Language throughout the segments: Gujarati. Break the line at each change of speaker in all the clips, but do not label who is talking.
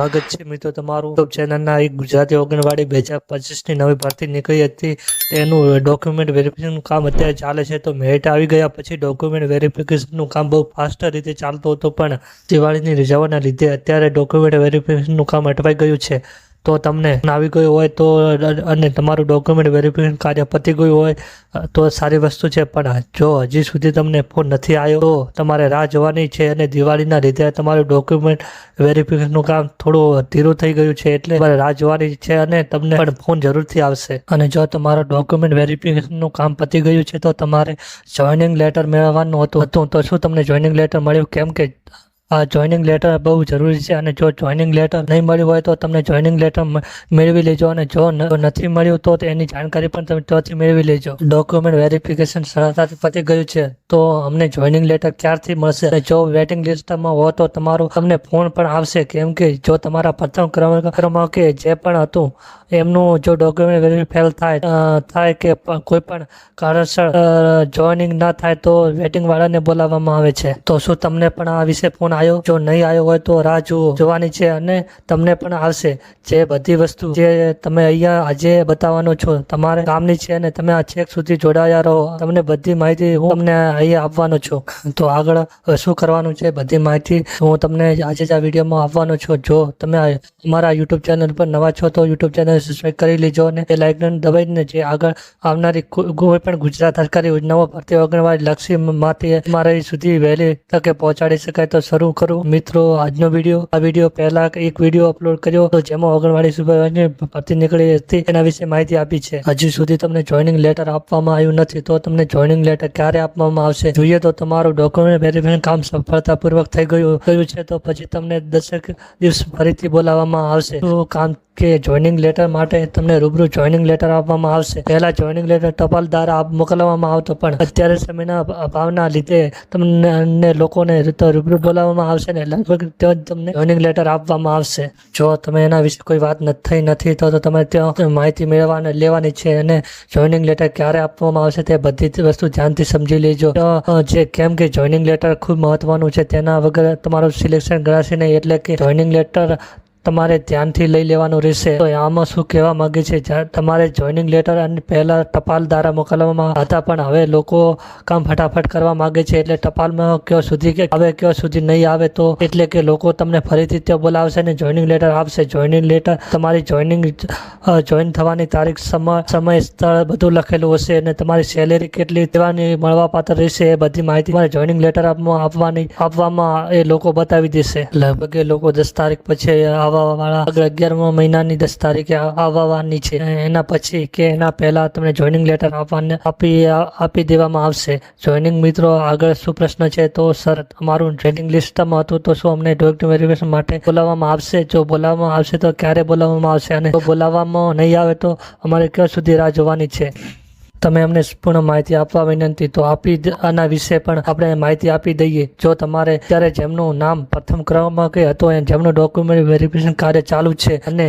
સ્વાગત છે મિત્રો. તમારું યુટ્યુબ ચેનલના એક ગુજરાતી ઓગણવાડી બે હજાર પચીસની નવી ભરતી નીકળી હતી. તેનું ડોક્યુમેન્ટ વેરિફિકેશનનું કામ અત્યારે ચાલે છે. તો મેરિટ આવી ગયા પછી ડોક્યુમેન્ટ વેરિફિકેશનનું કામ બહુ ફાસ્ટ રીતે ચાલતું હતું. પણ દિવાળીની રજાઓના લીધે અત્યારે ડોક્યુમેન્ટ વેરિફિકેશનનું કામ અટવાઈ ગયું છે. તો તમને આવી ગયું હોય તો, અને તમારું ડોક્યુમેન્ટ વેરિફિકેશન કાર્ય પતી ગયું હોય, તો સારી વસ્તુ છે. પણ જો હજી સુધી તમને ફોન નથી આવ્યો, તો તમારે રાહ જોવાની છે અને દિવાળીના લીધે તમારું ડોક્યુમેન્ટ વેરિફિકેશનનું કામ થોડું ધીરું થઈ ગયું છે એટલે તમારે રાહ જોવાની છે અને તમને પણ ફોન જરૂરથી આવશે. અને જો તમારું ડોક્યુમેન્ટ વેરિફિકેશનનું કામ પતી ગયું છે, તો તમારે જોઈનિંગ લેટર મેળવવાનું હતું તો શું તમને જોઈનિંગ લેટર મળ્યું? કેમ કે આ જોઈનિંગ લેટર બહુ જરૂરી છે અને જો જોઈનિંગ લેટર નહીં મળ્યું હોય તો તમને જોઈનિંગ લેટર મેળવી લેજો અને જો નથી મળ્યું તો એની જાણકારી પણ તમે ત્યાંથી મેળવી લેજો. ડોક્યુમેન્ટ વેરિફિકેશન સરળતાથી પતી ગયું છે તો અમને જોઈનિંગ લેટર ક્યારથી મળશે? અને જો વેટિંગ લિસ્ટમાં હો તો તમારો તમને ફોન પણ આવશે કેમ કે જો તમારા પ્રથમ ક્રમ, ક્રમાંક કે જે પણ હતું એમનું જો ડોક્યુમેન્ટ ફેલ થાય થાય કે કોઈ પણ કારણસર જોઈનિંગ ના થાય તો વેટિંગ વાળાને બોલાવવામાં આવે છે. તો શું તમને પણ આ વિશે ફોન આવ્યો જો નહીં આવ્યો હોય તો રાહ જુઓ, જોવાની છે અને તમને પણ આવશે. જે બધી વસ્તુ જે તમે અહીંયા આજે બતાવવાનો છો, તમારે કામની છે અને તમે આ છેક સુધી જોડાયા રહો. તમને બધી માહિતી હું તમને અહીંયા આપવાનો છું. તો આગળ શું કરવાનું છે? બધી માહિતી હું તમને આજે જ આ વિડીયોમાં આપવાનો છું. જો તમે અમારા યુટ્યુબ ચેનલ પર નવા છો, તો યુટ્યુબ ચેનલ સબસ્ક્રાઈબ કરી લેજો અને એ લાઇકન દબાઈને જે આગળ આવનારી કોઈ કોઈ પણ ગુજરાત સરકારી યોજનાઓ ભરતી આંગણવાડી લક્ષી માંથી, મારા સુધી વહેલી તકે પહોંચાડી શકાય તો શરૂ કરું. મિત્રો, આજનો વીડિયો આ વીડિયો પહેલા એક વીડિયો અપલોડ કર્યો. તો જેમાં આંગણવાડી સુપરવાઇઝરની ભરતી નીકળી હતી. એના વિશે માહિતી આપી છે. હજુ સુધી તમને જોઈનિંગ લેટર આપવામાં આવ્યું નથી, તો તમને જોઈનિંગ લેટર ક્યારે આપવામાં આવશે? જોઈએ તો તમારું ડોક્યુમેન્ટ વેરીફિકેશન કામ સફળતાપૂર્વક થઈ ગયું ગયું છે, તો પછી તમને દસેક દિવસ ફરીથી બોલાવવામાં આવશે. તો કામ કે જોઈનિંગ લેટર માટે તમને રૂબરૂ જોઈનિંગ લેટર આપવામાં આવશે. પહેલા જોઈનિંગ લેટર ટપાલ દ્વારા મોકલવામાં આવતો, પણ અત્યારે સમયના અભ- અભાવના લીધે તમને લોકોને રૂબરૂ બોલાવવામાં આવશે ને લગભગ ત્યાં તમને જોઈનિંગ લેટર આપવામાં આવશે. જો તમે એના વિશે કોઈ વાત થઈ નથી, તો તો તમે ત્યાં માહિતી મેળવવાની લેવાની છે અને જોઈનિંગ લેટર ક્યારે આપવામાં આવશે તે બધી જ વસ્તુ ધ્યાનથી સમજી લેજો. જે કેમ કે જોઈનિંગ લેટર ખૂબ મહત્વનું છે, તેના વગર તમારું સિલેક્શન ગણાશે નહીં, એટલે કે જોઈનિંગ લેટર તમારે ધ્યાનથી લઈ લેવાનું રહેશે. તો આમાં શું કહેવા માંગે છે? તમારે જોઈનિંગ લેટર અને પહેલાં ટપાલ દ્વારા મોકલવામાં હતા પણ હવે લોકો કામ ફટાફટ કરવા માંગે છે. એટલે ટપાલમાં કયો સુધી કે હવે કયો સુધી નહીં આવે, તો એટલે કે લોકો તમને ફરીથી ત્યાં બોલાવશે અને જોઈનિંગ લેટર આપશે. જોઈનિંગ લેટર તમારી જોઈનિંગ જોઈન થવાની તારીખ, સમય સમય સ્થળ બધું લખેલું હશે અને તમારી સેલેરી કેટલી દેવાની મળવાપાત્ર રહેશે એ બધી માહિતી તમારે જોઈનિંગ લેટર આપવામાં આપવાની, આપવામાં એ લોકો બતાવી દેશે. લગભગ એ લોકો દસ તારીખ પછી આવવા વાળા આગળ અગિયારમા મહિનાની દસ તારીખે આવવાની છે. એના પછી કે એના પહેલા તમને જોઈનિંગ લેટર આપવાને આપી આપી દેવામાં આવશે. જોઈનિંગ મિત્રો, આગળ શું પ્રશ્ન છે તો સર અમારું ટ્રેનિંગ લિસ્ટમાં હતું તો શું અમને ડોક્યુમેન્ટ વેરિફિકેશન માટે બોલાવવામાં આવશે? જો બોલાવવામાં આવશે તો ક્યારે બોલાવવામાં આવશે? અને બોલાવવામાં નહીં આવે તો અમારે ક્યાં સુધી રાહ જોવાની છે? તમે અમને પૂર્ણ માહિતી આપવા વિનંતી, તો આપી આના વિશે પણ આપણે માહિતી આપી દઈએ. જો તમારે ત્યારે જેમનું નામ પ્રથમ ક્રમમાં કે હતો એ જેમનું ડોક્યુમેન્ટ વેરિફિકેશન કાર્ય ચાલુ છે અને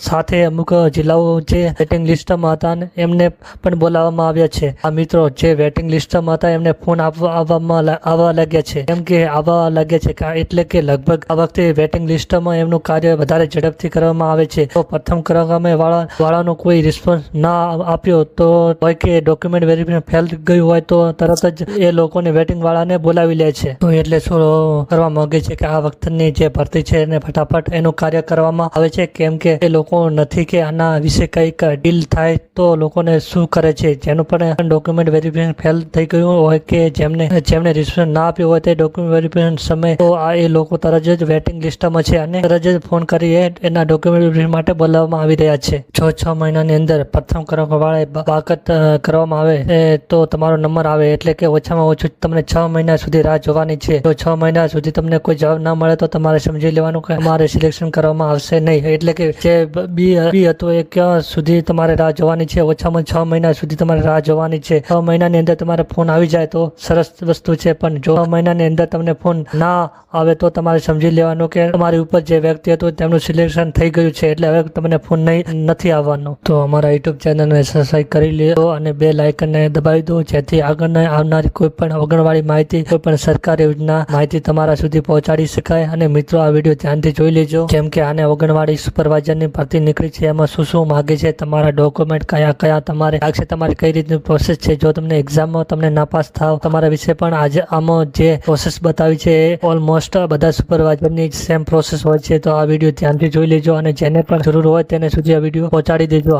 સાથે અમુક જિલ્લાઓ જે વેટિંગ લિસ્ટમાં હતા ને, એમને પણ બોલાવવામાં આવ્યા છે. આ મિત્રો જે વેટિંગ લિસ્ટમાં હતા, એમને ફોન આપવા, આવવામાં આવવા લાગ્યા છે. કેમ કે આવવા લાગ્યા છે એટલે કે લગભગ આ વખતે વેટિંગ લિસ્ટમાં એમનું કાર્ય વધારે ઝડપથી કરવામાં આવે છે. તો પ્રથમ ક્રમે વાળા, વાળાનો કોઈ રિસ્પોન્સ ના આપ્યો તો હોય કે ડોક્યુમેન્ટ વેરીફિકેશન ફેલ ગયું હોય તો તરત જ એ લોકોને વેટિંગ વાળાને બોલાવી લે છે. તો એટલે શું કરવા માંગે છે કે આ વખતની જે ભરતી છે એને ફટાફટ એનું કાર્ય કરવામાં આવે છે. કેમ કે એ લોકો નથી કે આના વિશે કંઈક ડીલ થાય તો લોકોને શું કરે છે? જેનું પણ ડોક્યુમેન્ટ વેરીફિકેશન ફેલ થઈ ગયું હોય કે જેમને જેમને રિસ્પોન્સ ના આપ્યો હોય તે ડોક્યુમેન્ટ વેરીફિકેશન સમય તો આ એ લોકો તરત જ વેટિંગ લિસ્ટમાં છે અને તરત જ ફોન કરી એના ડોક્યુમેન્ટ માટે બોલાવવામાં આવી રહ્યા છે. છ છ મહિનાની અંદર પ્રથમ કરવા વાળા બાકાત કરવામાં આવે એ તો તમારો નંબર આવે એટલે કે ઓછામાં ઓછું તમને છ મહિના સુધી રાહ જોવાની છે. તો છ મહિના સુધી તમને કોઈ જવાબ ના મળે તો તમારે સમજી લેવાનું કે તમારે સિલેક્શન કરવામાં આવશે નહીં. એટલે કે જે બી બી હતું એ ક્યાં સુધી તમારે રાહ જોવાની છે? ઓછામાં છ મહિના સુધી તમારે રાહ જોવાની છે. છ મહિનાની અંદર તમારે ફોન આવી જાય તો સરસ વસ્તુ છે, પણ જો છ મહિનાની અંદર તમને ફોન ના આવે તો તમારે સમજી લેવાનું કે તમારી ઉપર જે વ્યક્તિ હતું તેમનું સિલેક્શન થઈ ગયું છે, એટલે હવે તમને ફોન નહીં, નથી આવવાનો. તો અમારા યુટ્યુબ ચેનલને સબસ્ક્રાઈબ કરી લે દો અને બે લાઇકનને દબાવી દો, જેથી આગળના આવનારી કોઈ પણ અગણવાડી માહિતી કોઈ પણ સરકારી યોજના માહિતી તમારા સુધી પહોંચાડી શકાય. અને મિત્રો, આ વીડિયો ધ્યાનથી જોઈ લેજો. કેમ કે આને અગણવાડી સુપરવાઇઝરની ભરતી નીકળી છે. એમાં શું શું માગે છે, તમારા ડોક્યુમેન્ટ કયા કયા, તમારે લાગશે તમારી કઈ રીતની પ્રોસેસ છે? જો તમને એક્ઝામમાં તમને નાપાસ થાવ, તમારા વિશે પણ આજે આમાં જે પ્રોસેસ બતાવી છે, એ ઓલમોસ્ટ બધા સુપરવાઇઝરની સેમ પ્રોસેસ હોય છે. તો આ વીડિયો ધ્યાનથી જોઈ લેજો અને જેને પણ જરૂર હોય તેને સુધી આ વીડિયો પહોંચાડી દેજો.